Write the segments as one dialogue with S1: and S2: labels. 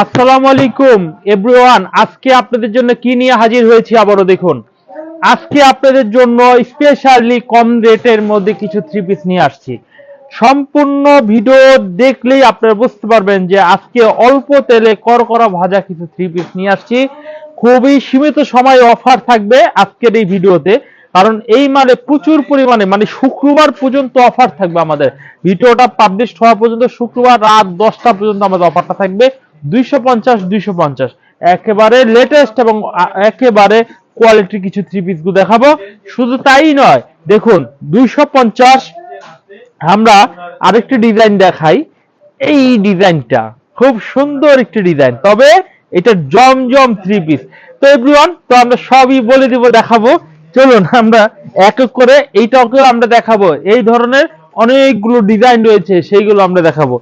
S1: আসসালামু আলাইকুম এভরিওয়ান আজকে আপনাদের জন্য কি নিয়ে হাজির হয়েছি আবারও দেখুন। আজকে আপনাদের জন্য স্পেশালি কম রেটের মধ্যে কিছু থ্রি পিস নিয়ে আসছি। সম্পূর্ণ ভিডিও দেখলেই আপনারা বুঝতে পারবেন যে আজকে অল্প তেলে করকরা ভাজা কিছু থ্রি পিস নিয়ে আসছি। খুবই সীমিত সময় অফার থাকবে আজকের এই ভিডিওতে, কারণ এই মানে প্রচুর পরিমাণে মানে শুক্রবার পর্যন্ত অফার থাকবে আমাদের। ভিডিওটা পাবলিশ হওয়া পর্যন্ত শুক্রবার রাত দশটা পর্যন্ত আমাদের অফারটা থাকবে। দুইশো পঞ্চাশ দুইশো পঞ্চাশ। একেবারে লেটেস্ট এবং একেবারে কোয়ালিটির কিছু থ্রি পিসগুলো দেখাবো। শুধু তাই নয়, দেখুন, দুইশো পঞ্চাশ, আমরা আরেকটি ডিজাইন দেখাই। এই ডিজাইনটা খুব সুন্দর একটি ডিজাইন তবে এটা জমজম থ্রি পিস তো এভরিওয়ান তো আমরা সবই বলে দিব, দেখাবো। চলুন, আমরা এক এক করে এইটাকে আমরা দেখাবো। এই ধরনের অনেকগুলো ডিজাইন রয়েছে, সেইগুলো আমরা দেখাবো।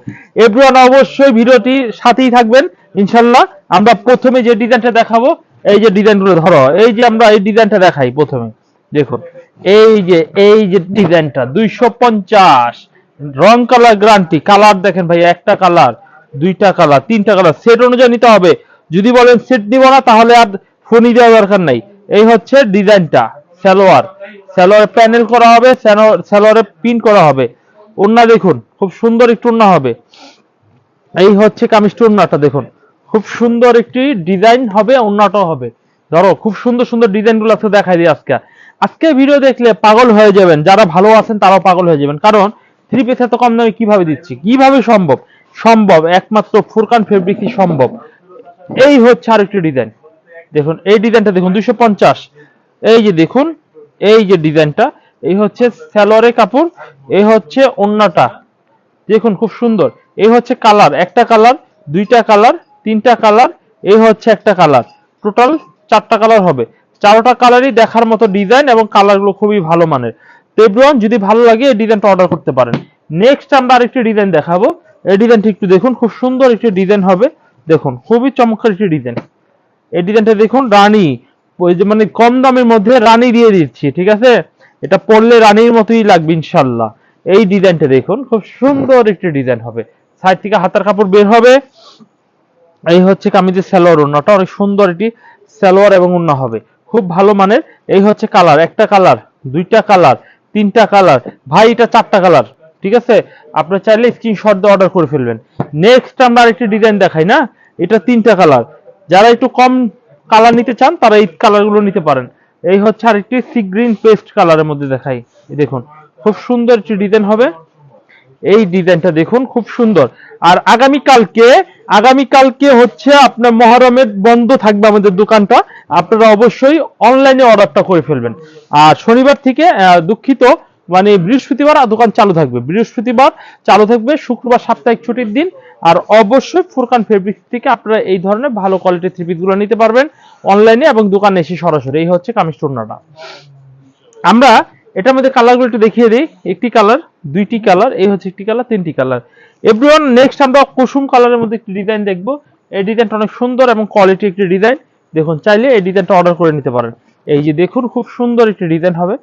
S1: এভরিওয়ান অবশ্যই ভিডিওটি সাথেই থাকবেন, ইনশাল্লাহ। আমরা প্রথমে যে ডিজাইনটা দেখাবো, এই যে ডিজাইনগুলো ধরো, এই যে আমরা এই ডিজাইনটা দেখাই প্রথমে, দেখুন। এই যে এই যে ডিজাইনটা দুইশো পঞ্চাশ। রং কালার গ্রান্টি কালার দেখেন ভাই, একটা কালার দুইটা কালার তিনটা কালার সেট অনুযায়ী নিতে হবে। যদি বলেন সেট দিব না, তাহলে আর ফোনই দেওয়ার দরকার নাই। এই হচ্ছে ডিজাইনটা সালোয়ার। সালোয়ার প্যানেল করা হবে সালোয়ারে পিন করা হবে। ওন্না দেখুন, খুব সুন্দর একটু ওন্না হবে। এই হচ্ছে কামিজটি ওন্নাটা দেখুন। খুব সুন্দর একটি ডিজাইন হবে ওন্নাটাও হবে। ধরো, খুব সুন্দর সুন্দর ডিজাইনগুলো আজকে দেখাই দিই আজকে। আজকে ভিডিও দেখলে পাগল হয়ে যাবেন, যারা ভালো আছেন তারাও পাগল হয়ে যাবেন। কারণ থ্রি পিস এত কম দামে কীভাবে দিচ্ছি? কীভাবে সম্ভব? সম্ভব, একমাত্র ফুরকান ফেব্রিকই সম্ভব। এই হচ্ছে আরেকটি ডিজাইন। দেখুন, এই ডিজাইনটা দেখুন, দুইশো পঞ্চাশ। এই যে দেখুন এই যে ডিজাইনটা, এই হচ্ছে স্যালোয়ারের কাপড়, এই হচ্ছে ওন্নাটা। দেখুন খুব সুন্দর। এই হচ্ছে কালার, একটা কালার, দুইটা কালার, তিনটা কালার, এই হচ্ছে একটা কালার। টোটাল চারটা কালার হবে। চারোটা কালারই দেখার মতো ডিজাইন এবং কালারগুলো খুবই ভালো মানের। তো এভরিওয়ান যদি ভালো লাগে, এই ডিজাইনটা অর্ডার করতে পারেন। নেক্সট আমরা আরেকটি ডিজাইন দেখাবো। এই ডিজাইনটা একটু দেখুন, খুব সুন্দর একটি ডিজাইন হবে। দেখুন, খুবই চমৎকার একটি ডিজাইন। এই ডিজাইনটা দেখুন, রানী। ওই যে মানে কম দামের মধ্যে রানী দিয়ে দিচ্ছি, ঠিক আছে? এটা পরলে রানীর মতোই লাগবে ইনশাল্লাহ। এই ডিজাইনটা দেখুন, খুব সুন্দর একটি ডিজাইন হবে। সাইড থেকে হাতার কাপড় বের হবে। এই হচ্ছে কামিজের সালোয়ার ওড়নাটা, অনেক সুন্দর এটি সালোয়ার এবং ওড়না হবে। খুব ভালো মানের, এই হচ্ছে কালার, একটা কালার, দুইটা কালার, তিনটা কালার। ভাই, এটা চারটা কালার, ঠিক আছে? আপনার চাইলে স্ক্রিনশট দিয়ে অর্ডার করে ফেলবেন। নেক্সট আমরা আরেকটি ডিজাইন দেখাই না? এটা তিনটা কালার। যারা একটু কম কালার নিতে চান, তারা এই কালারগুলো নিতে পারেন। এই হচ্ছে আরেকটি সি গ্রিন পেস্ট কালারের মধ্যে দেখাই। দেখুন, খুব সুন্দর একটি ডিজাইন হবে। এই ডিজাইনটা দেখুন, খুব সুন্দর। আর আগামী কালকে আগামী কালকে হচ্ছে আপনার মহরমের বন্ধ থাকবে আমাদের দোকানটা। আপনারা অবশ্যই অনলাইনে অর্ডারটা করে ফেলবেন। আর শনিবার থেকে দুঃখিত মানে বৃহস্পতিবার দোকান চালু থাকবে। বৃহস্পতিবার চালু থাকবে, শুক্রবার সাপ্তাহিক ছুটির দিন, আর অবশ্যই ফুরকান ফেব্রিক থেকে আপনারা এই ধরনের ভালো কোয়ালিটির থ্রি গুলো নিতে পারবেন অনলাইনে এবং দোকানে এসে সরাসরি। এই হচ্ছে কামিজ আমরা এটার মধ্যে কালারগুলো একটু দেখিয়ে দিই। একটি কালার দুইটি কালার এই হচ্ছে একটি কালার তিনটি কালার এভরিওয়ান নেক্সট আমরা কুসুম কালারের মধ্যে একটি ডিজাইন দেখব। এই ডিজাইনটা অনেক সুন্দর এবং কোয়ালিটি একটি ডিজাইন দেখুন, চাইলে এই ডিজাইনটা অর্ডার করে নিতে পারেন। এই যে দেখুন, খুব সুন্দর একটি ডিজাইন হবে।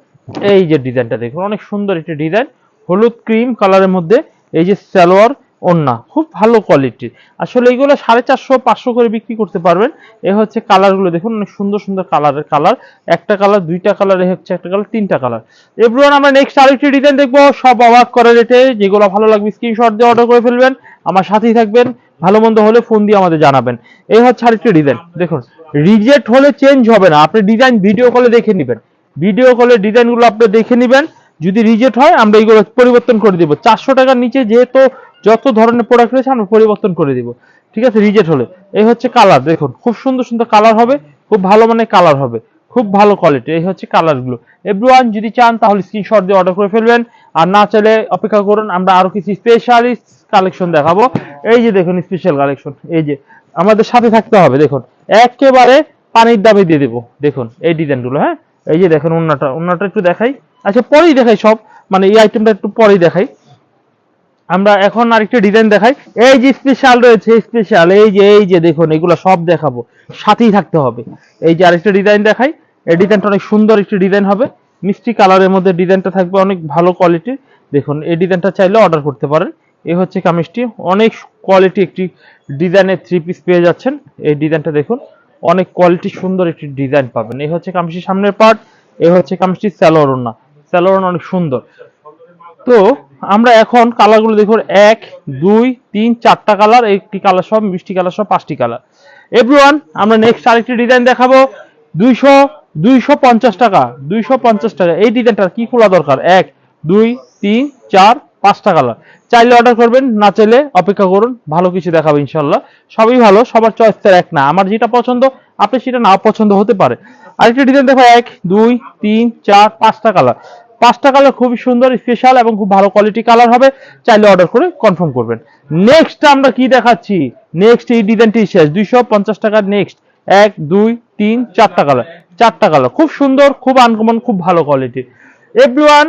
S1: এই যে ডিজাইনটা দেখুন, অনেক সুন্দর একটি ডিজাইন। হলুদ ক্রিম কালারের মধ্যে এই যে সালোয়ার ওন্না খুব ভালো কোয়ালিটির আসলে এইগুলো সাড়ে চারশো, পাঁচশো করে বিক্রি করতে পারবেন। এ হচ্ছে কালারগুলো দেখুন, অনেক সুন্দর সুন্দর কালারের কালার একটা কালার দুইটা কালার এ হচ্ছে একটা কালার তিনটা কালার এবার আমরা নেক্সট আরেকটি ডিজাইন দেখব। সব অবাক করে রেটে, যেগুলো ভালো লাগবে স্ক্রিনশট দিয়ে অর্ডার করে ফেলবেন। আমার সাথেই থাকবেন। ভালো মন্দ হলে ফোন দিয়ে আমাদের জানাবেন। এই হচ্ছে আরেকটি ডিজাইন দেখুন রিজেক্ট হলে চেঞ্জ হবে না। আপনি ডিজাইন ভিডিও কলে দেখে নেবেন। ভিডিও কলে ডিজাইনগুলো আপনি দেখে নেবেন। যদি রিজেক্ট হয়, আমরা এগুলো পরিবর্তন করে দিব। চারশো টাকার নিচে যেহেতু যত ধরনের প্রোডাক্ট রয়েছে, আমরা পরিবর্তন করে দেবো। ঠিক আছে রিজেক্ট হলে। এই হচ্ছে কালার দেখুন। খুব সুন্দর সুন্দর কালার হবে, খুব ভালো মানে কালার হবে, খুব ভালো কোয়ালিটি এই হচ্ছে কালারগুলো এভরিওয়ান যদি চান, তাহলে স্ক্রিনশট দিয়ে অর্ডার করে ফেলবেন। আর না চাইলে অপেক্ষা করুন, আমরা আরও কিছু স্পেশালিস্ট কালেকশন দেখাবো। এই যে দেখুন স্পেশাল কালেকশন এই যে, আমাদের সাথে থাকতে হবে, দেখুন। একেবারে পানির দামে দিয়ে দেবো। দেখুন, এই ডিজাইনগুলো হ্যাঁ? এই যে দেখেন অন্যটা অন্যটা একটু দেখাই। আচ্ছা পরেই দেখাই সব। মানে এই আইটেমটা একটু পরেই দেখাই। আমরা এখন আরেকটা ডিজাইন দেখাই। এই যে স্পেশাল রয়েছে স্পেশাল এই যে এই যে দেখুন, এগুলো সব দেখাবো। সাথেই থাকতে হবে। এই যে আরেকটা ডিজাইন দেখাই। এই ডিজাইনটা অনেক সুন্দর একটি ডিজাইন হবে। মিষ্টি কালারের মধ্যে ডিজাইনটা থাকবে অনেক ভালো কোয়ালিটির দেখুন, এই ডিজাইনটা চাইলে অর্ডার করতে পারেন। এই হচ্ছে কামিজটি। অনেক কোয়ালিটি একটি ডিজাইনের থ্রি পিস পেয়ে যাচ্ছেন। এই ডিজাইনটা দেখুন। অনেক কোয়ালিটি সুন্দর একটি ডিজাইন পাবেন। এই হচ্ছে কামিজটির সামনের পার্ট এই হচ্ছে কামিজটির স্যালোর ওড়না। স্যালোর অনেক সুন্দর। তো আমরা এখন কালারগুলো দেখুন, এক, দুই, তিন, চারটা কালার একটি কালার সব মিষ্টি কালার সব পাঁচটি কালার এভরিওয়ান আমরা নেক্সট আরেকটি ডিজাইন দেখাবো। দুইশো দুইশো পঞ্চাশ টাকা, দুইশো পঞ্চাশ টাকা। এই ডিজাইনটার কি খোলা দরকার? এক, দুই, তিন, চার পাঁচটা কালার চাইলে অর্ডার করবেন, না চাইলে অপেক্ষা করুন, ভালো কিছু দেখাবো ইনশাল্লাহ সবই ভালো, সবার চয়েসের এক না। আমার যেটা পছন্দ, আপনি সেটা না পছন্দ হতে পারে। আরেকটা ডিজাইন দেখো, এক, দুই, তিন, চার, পাঁচটা কালার পাঁচটা কালার খুবই সুন্দর স্পেশাল এবং খুব ভালো কোয়ালিটি কালার হবে। চাইলে অর্ডার করে কনফার্ম করবেন। নেক্সট আমরা কি দেখাচ্ছি? নেক্সট এই ডিজাইনটি শেষ। দুইশো পঞ্চাশ টাকার নেক্সট এক, দুই, তিন, চারটা কালার চারটা কালার খুব সুন্দর, খুব আনকমন খুব ভালো কোয়ালিটি এভরিওয়ান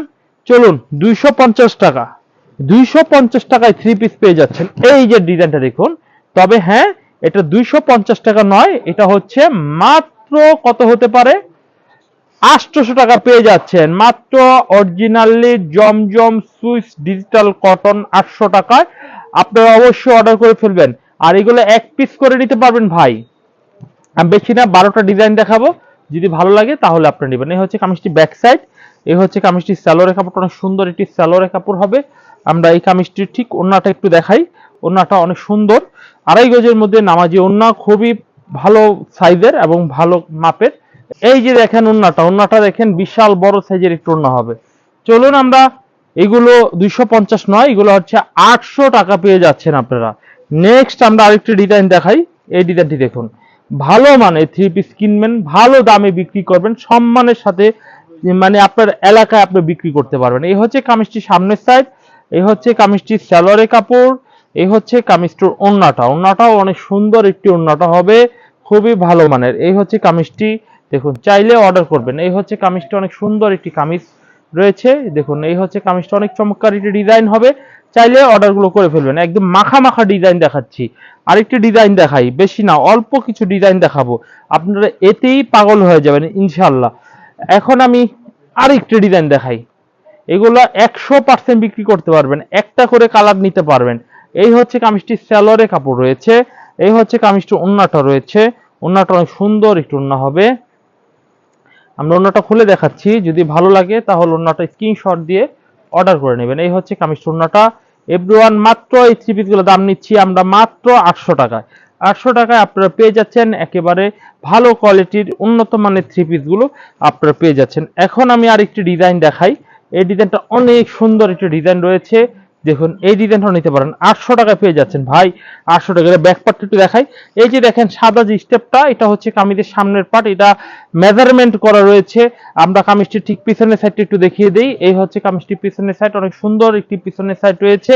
S1: চলুন, দুইশো পঞ্চাশ টাকা। দুইশো পঞ্চাশ টাকায় থ্রি পিস পেয়ে যাচ্ছেন। এই যে ডিজাইনটা দেখুন, তবে হ্যাঁ এটা দুইশো পঞ্চাশ টাকা নয়, এটা হচ্ছে মাত্র কত হতে পারে? আটশোশো টাকা পেয়ে যাচ্ছেন। মাত্র originally Zamzam Swiss digital cotton আটশো টাকায়। আপনারা অবশ্যই অর্ডার করে ফেলবেন। আর এগুলো এক পিস করে নিতে পারবেন ভাই। আমি বেশি না, বারোটা ডিজাইন দেখাবো। যদি ভালো লাগে তাহলে আপনি নেবেন। এই হচ্ছে কামিজটি ব্যাক সাইড এই হচ্ছে কামিজটি স্যালোরের কাপড়টা। অনেক সুন্দর একটি স্যালোরের কাপড় হবে। আমরা এই কামিজটির ঠিক ওন্নাটা একটু দেখাই। ওন্নাটা অনেক সুন্দর। আড়াই গজের মধ্যে নামাজি ওন্না খুবই ভালো সাইজের এবং ভালো মাপের। এই যে দেখেন ওন্নাটা ওন্নাটা দেখেন বিশাল বড় সাইজের একটু ওন্না হবে। চলুন আমরা এগুলো দুইশো পঞ্চাশ নয়, এগুলো হচ্ছে আটশো টাকা পেয়ে যাচ্ছেন আপনারা। নেক্সট আমরা আরেকটি ডিজাইন দেখাই। এই ডিজাইনটি দেখুন। ভালো মানে থ্রি পিস কিনবেন, ভালো দামে বিক্রি করবেন, সম্মানের সাথে মানে আপনার এলাকায় আপনি বিক্রি করতে পারবেন। এই হচ্ছে কামিজটির সামনের সাইড এই হচ্ছে কামিজটির স্যালোরে কাপড়, এই হচ্ছে কামিজটির ওন্নাটা। ওন্নাটাও অনেক সুন্দর একটি ওন্নাটা হবে, খুবই ভালো মানের। এই হচ্ছে কামিজটি, দেখুন, চাইলে অর্ডার করবেন। এই হচ্ছে কামিজটি, অনেক সুন্দর একটি কামিজ রয়েছে। দেখুন, এই হচ্ছে কামিজটা, অনেক চমৎকার একটি ডিজাইন হবে। চাইলে অর্ডারগুলো করে ফেলবেন। একদম মাখা মাখা ডিজাইন দেখাচ্ছি। আরেকটি ডিজাইন দেখাই, বেশি না, অল্প কিছু ডিজাইন দেখাবো। আপনারা এতেই পাগল হয়ে যাবেন ইনশাল্লাহ এখন আমি আরেকটি ডিজাইন দেখাই। এগুলো একশো পার্সেন্ট বিক্রি করতে পারবেন, একটা করে কালার নিতে পারবেন। এই হচ্ছে কামিজটি স্যালোরে কাপড় রয়েছে, এই হচ্ছে কামিজটি ওন্নাটা রয়েছে। ওন্নাটা অনেক সুন্দর, একটু ওন্না হবে। আমরা ওন্নাটা খুলে দেখাচ্ছি, যদি ভালো লাগে তাহলে ওন্নাটা স্ক্রিনশট দিয়ে অর্ডার করে নেবেন। এই হচ্ছে কামিজ ওন্নাটা। এভরিওয়ান মাত্র, এই থ্রি পিসগুলো দাম নিচ্ছি আমরা মাত্র আটশো টাকায়। আটশো টাকায় আপনারা পেয়ে যাচ্ছেন একেবারে ভালো কোয়ালিটির উন্নত মানের থ্রি পিসগুলো আপনারা পেয়ে যাচ্ছেন। এখন আমি আরেকটি ডিজাইন দেখাই। এই ডিজাইনটা অনেক সুন্দর একটা ডিজাইন রয়েছে। দেখুন, এই ডিজাইনটা নিতে পারেন। আটশো টাকায় পেয়ে যাচ্ছেন। ভাই, আটশো টাকা ব্যাক পার্টটা একটু দেখাই। এই যে দেখেন, সাদা যে স্টেপটা এটা হচ্ছে কামিজের সামনের পার্ট এটা মেজারমেন্ট করা রয়েছে। আমরা কামিজটির ঠিক পিছনের সাইডটা একটু দেখিয়ে দিই। এই হচ্ছে কামিজটির পিছনের সাইড অনেক সুন্দর একটি পিছনের সাইড রয়েছে।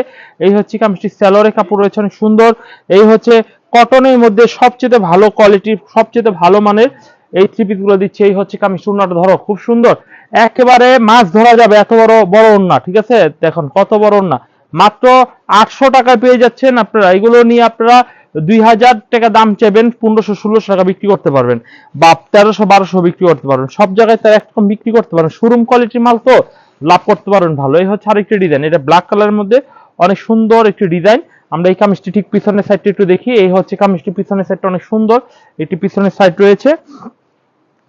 S1: এই হচ্ছে কামিজটির স্যালোরে কাপড় রয়েছে, অনেক সুন্দর। এই হচ্ছে কটনের মধ্যে সবচেয়ে ভালো কোয়ালিটির সবচেয়ে ভালো মানের এই থ্রি পিসগুলো দিচ্ছে, এই হচ্ছে কামিজ উন্নাটা ধরো, খুব সুন্দর। একেবারে মাছ ধরা যাবে, এত বড় বড় ওন্না ঠিক আছে? দেখুন, কত বড় ওন্না মাত্র আটশো টাকায় পেয়ে যাচ্ছেন আপনারা। এগুলো নিয়ে আপনারা দুই হাজার টাকা দাম চাইবেন, পনেরোশো, ষোলোশো টাকা বিক্রি করতে পারবেন। বা তেরোশো, বারোশো বিক্রি করতে পারবেন। সব জায়গায় তার একরকম বিক্রি করতে পারবেন। শোরুম কোয়ালিটির মাল তো লাভ করতে পারবেন ভালো। এই হচ্ছে আরেকটি ডিজাইন এটা ব্ল্যাক কালারের মধ্যে অনেক সুন্দর একটি ডিজাইন আমরা এই কামিজটি ঠিক পিছনের সাইডটা একটু দেখি। এই হচ্ছে কামিজটি পিছনের সাইডটা অনেক সুন্দর। একটি পিছনের সাইড রয়েছে।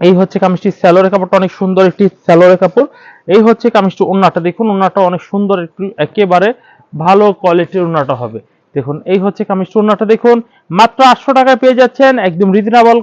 S1: এই হচ্ছে কামিজটি স্যালোরে কাপড়টা অনেক সুন্দর একটি স্যালোরে কাপড়। এই হচ্ছে কামিজটি ওন্নাটা দেখুন ওন্নাটা অনেক সুন্দর একটু একেবারে ভালো কোয়ালিটির ওন্নাটা হবে। দেখুন, এই হচ্ছে কামিজটি ওন্নাটা দেখুন, মাত্র আটশো টাকায় পেয়ে যাচ্ছেন একদম রিজনেবল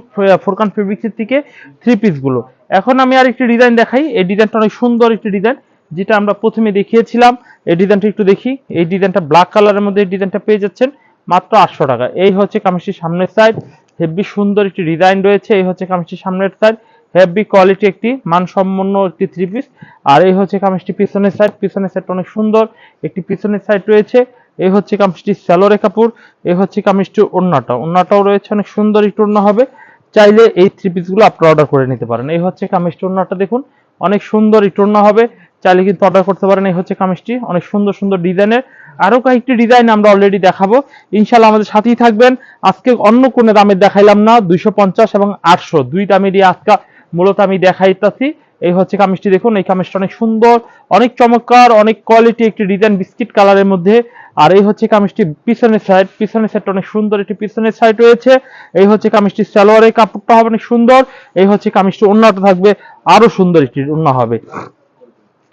S1: ফোরকান ফেব্রিক্সের থেকে থ্রি পিসগুলো এখন আমি আর একটি ডিজাইন দেখাই। এই ডিজাইনটা অনেক সুন্দর একটি ডিজাইন যেটা আমরা প্রথমে দেখিয়েছিলাম। এই ডিজাইনটা একটু দেখি। এই ডিজাইনটা ব্ল্যাক কালারের মধ্যে এই ডিজাইনটা পেয়ে যাচ্ছেন মাত্র আটশো টাকা এই হচ্ছে কামিজটির সামনের সাইড হেভি সুন্দর একটি ডিজাইন রয়েছে। এই হচ্ছে কামিজটির সামনের সাইড হেভি কোয়ালিটি একটি, মানসম্পন্ন একটি থ্রি পিস আর এই হচ্ছে কামিজটি পিছনের সাইড পিছনের সাইড অনেক সুন্দর। একটি পিছনের সাইড রয়েছে। এই হচ্ছে কামিজটি স্যালোরে কাপড়। এই হচ্ছে কামিজটি ওড়নাটা। ওড়নাটাও রয়েছে, অনেক সুন্দর একটু ওড়না হবে। চাইলে এই থ্রি পিসগুলো আপনারা অর্ডার করে নিতে পারেন। এই হচ্ছে কামিজটি ওড়নাটা দেখুন, অনেক সুন্দর একটু ওড়না হবে। চাইলে কিন্তু অর্ডার করতে পারেন। এই হচ্ছে কামিজটি, অনেক সুন্দর সুন্দর ডিজাইনের আরও কয়েকটি ডিজাইন আমরা অলরেডি দেখাবো। ইনশাল্লাহ আমাদের সাথেই থাকবেন। আজকে অন্য কোনো দামের দেখাইলাম না, দুইশো পঞ্চাশ এবং আটশো। দুই দামেরই আজকে মূলত আমি দেখাইতাছি। এই হচ্ছে কামিজটি দেখুন, এই কামিজটা অনেক সুন্দর, অনেক চমৎকার, অনেক কোয়ালিটি একটি ডিজাইন বিস্কিট কালারের মধ্যে। আর এই হচ্ছে কামিজটি পিছনের সাইড পিছনের সাইডটা অনেক সুন্দর, একটি পিছনের সাইড রয়েছে। এই হচ্ছে কামিজটি সালোয়ারের কাপড়টা হবে অনেক সুন্দর। এই হচ্ছে কামিজটি অন্যটা থাকবে, আরও সুন্দর একটি অন্য হবে।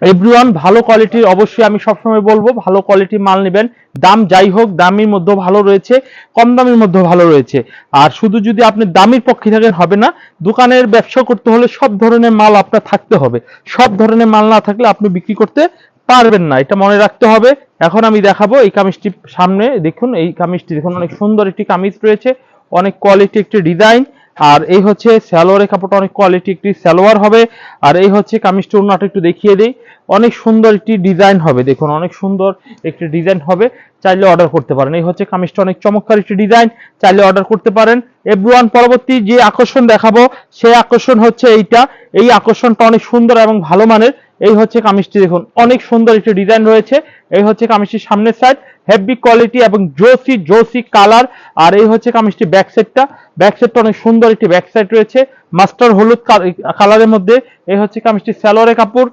S1: এভরিওয়ান ভালো কোয়ালিটির অবশ্যই আমি সবসময় বলব, ভালো কোয়ালিটির মাল নেবেন। দাম যাই হোক, দামির মধ্যেও ভালো রয়েছে, কম দামের মধ্যেও ভালো রয়েছে। আর শুধু যদি আপনি দামির পক্ষে থাকেন, হবে না। দোকানের ব্যবসা করতে হলে সব ধরনের মাল আপনার থাকতে হবে। সব ধরনের মাল না থাকলে আপনি বিক্রি করতে পারবেন না। এটা মনে রাখতে হবে। এখন আমি দেখাবো এই কামিজটি সামনে। দেখুন, এই কামিজটি দেখুন, অনেক সুন্দর একটি কামিজ রয়েছে। অনেক কোয়ালিটি একটি ডিজাইন আর এই হচ্ছে স্যালোয়ারের কাপড়টা অনেক কোয়ালিটি একটি স্যালোয়ার হবে। আর এই হচ্ছে কামিজটা অন্যটা একটু দেখিয়ে দিই। অনেক সুন্দর একটি ডিজাইন হবে, দেখুন, অনেক সুন্দর একটি ডিজাইন হবে। চাইলে অর্ডার করতে পারেন। এই হচ্ছে কামিজটা, অনেক চমৎকার একটি ডিজাইন চাইলে অর্ডার করতে পারেন। এভরিওয়ান পরবর্তী যে আকর্ষণ দেখাবো, সেই আকর্ষণ হচ্ছে এইটা। এই আকর্ষণটা অনেক সুন্দর এবং ভালো মানের। এই হচ্ছে কামিজটি দেখুন, অনেক সুন্দর একটি ডিজাইন রয়েছে। এই হচ্ছে কামিজটির সামনের সাইড হেভি কোয়ালিটি এবং জোসি জোসি কালার আর এই হচ্ছে কামিজটি ব্যাক সাইডটা ব্যাক সাইডটা অনেক সুন্দর একটি ব্যাক সাইড রয়েছে মাস্টার হলুদ কালারের মধ্যে। এই হচ্ছে কামিজটি স্যালোয়ারের কাপড়।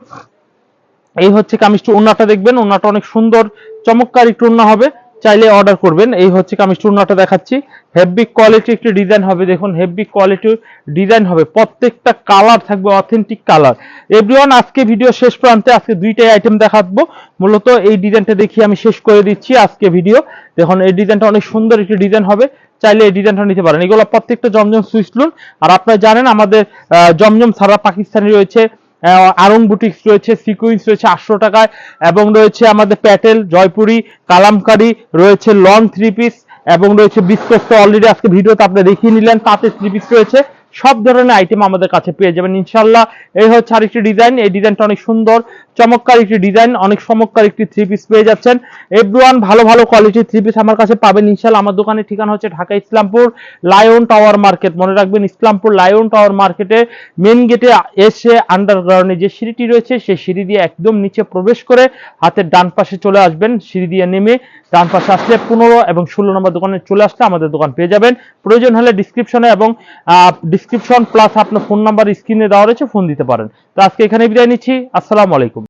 S1: এই হচ্ছে কামিজটি ওনাটা দেখবেন ওনাটা অনেক সুন্দর, চমৎকার একটু ওনা হবে। চাইলে অর্ডার করবেন। এই হচ্ছে কামিজটি ওন্নাটা দেখাচ্ছি। হেভি কোয়ালিটি একটি ডিজাইন হবে, দেখুন হেভি কোয়ালিটির ডিজাইন হবে। প্রত্যেকটা কালার থাকবে অথেন্টিক কালার এভরিওয়ান আজকে ভিডিও শেষ প্রান্তে আজকে দুইটাই আইটেম দেখাবো। মূলত এই ডিজাইনটা দেখিয়ে আমি শেষ করে দিচ্ছি আজকে ভিডিও দেখুন, এই ডিজাইনটা অনেক সুন্দর একটি ডিজাইন হবে। চাইলে এই ডিজাইনটা নিতে পারেন। এগুলো প্রত্যেকটা জমজম সুইচ লুন আর আপনারা জানেন, আমাদের জমজম ছাড়া পাকিস্তানি রয়েছে। আরং বুটিক্স রয়েছে সিকুইন্স রয়েছে, আটশো টাকায়, এবং রয়েছে আমাদের প্যাটেল জয়পুরি কালামকারি রয়েছে লং থ্রি পিস এবং রয়েছে বিশ্বস্ত তো অলরেডি আজকে ভিডিওতে আপনি দেখিয়ে নিলেন, তাতে থ্রি পিস রয়েছে। সব ধরনের আইটেম আমাদের কাছে পেয়ে যাবেন ইনশাল্লাহ এই হচ্ছে আরেকটি ডিজাইন এই ডিজাইনটা অনেক সুন্দর, চমৎকার একটি ডিজাইন অনেক চমৎকার একটি থ্রি পিস পেয়ে যাচ্ছেন। এভরিওয়ান ভালো ভালো কোয়ালিটির থ্রি পিস আমার কাছে পাবেন ইনশাল্লাহ আমার দোকানের ঠিকানা হচ্ছে Dhaka Islampur Lion Tower market মনে রাখবেন, ইসলামপুর লায়ন টাওয়ার মার্কেটে মেন গেটে এসে আন্ডারগ্রাউন্ডে যে সিঁড়িটি রয়েছে, সেই সিঁড়ি দিয়ে একদম নিচে প্রবেশ করে হাতের ডান পাশে চলে আসবেন। সিঁড়ি দিয়ে নেমে ডান পাশে আসলে পনেরো এবং ষোলো নম্বর দোকানে চলে আসলে আমাদের দোকান পেয়ে যাবেন। প্রয়োজন হলে ডিসক্রিপশনে এবং ডিসক্রিপশন প্লাস আপনার ফোন নাম্বার স্ক্রিনে দেওয়া রয়েছে ফোন দিতে পারেন। তো আজকে এখানে বিদায় নিচ্ছি। আসসালামু আলাইকুম।